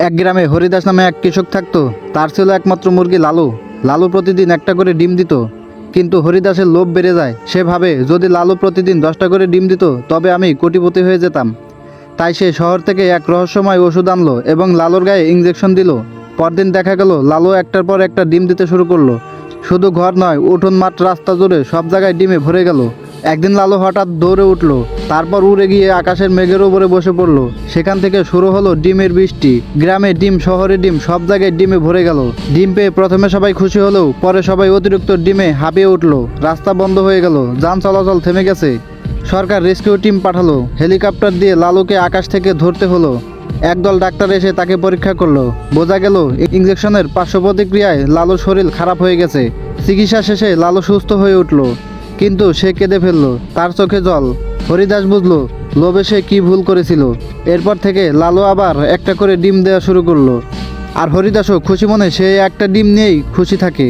এক গ্রামে হরিদাস নামে এক কৃষক থাকতো। তার ছিল একমাত্র মুরগি লালু। লালু প্রতিদিন একটা করে ডিম দিত। কিন্তু হরিদাসের লোভ বেড়ে যায়। সে ভাবে, যদি লালু প্রতিদিন দশটা করে ডিম দিত, তবে আমি কোটিপতি হয়ে যেতাম। তাই সে শহর থেকে এক রহস্যময় ওষুধ আনলো এবং লালুর গায়ে ইঞ্জেকশন দিল। পরদিন দেখা গেল, লালু একটার পর একটা ডিম দিতে শুরু করল। শুধু ঘর নয়, উঠোন মাঠ, রাস্তা জুড়ে সব জায়গায় ডিমে ভরে গেল। একদিন লালু হঠাৎ দৌড়ে উঠল, তারপর উড়ে গিয়ে আকাশের মেঘের উপরে বসে পড়ল। সেখান থেকে শুরু হলো ডিমের বৃষ্টি। গ্রামে ডিম, শহরে ডিম, সব জায়গায় ডিমে ভরে গেল। ডিম পেয়ে প্রথমে সবাই খুশি হলেও পরে সবাই অতিরিক্ত ডিমে হাঁপিয়ে উঠল। রাস্তা বন্ধ হয়ে গেল, যান চলাচল থেমে গেছে। সরকার রেস্কিউ টিম পাঠালো। হেলিকপ্টার দিয়ে লালুকে আকাশ থেকে ধরতে হলো। একদল ডাক্তার এসে তাকে পরীক্ষা করল। বোঝা গেল ইঞ্জেকশনের পার্শ্ব প্রতিক্রিয়ায় লালুর শরীর খারাপ হয়ে গেছে। চিকিৎসা শেষে লালু সুস্থ হয়ে উঠল। কিন্তু সে কেঁদে ফেলল, তার চোখে জল। হরিদাস বুঝলো, লোভে সে কী ভুল করেছিল। এরপর থেকে লালু আবার একটা করে ডিম দেওয়া শুরু করল। আর হরিদাসও খুশি মনে সে একটা ডিম নিয়েই খুশি থাকে।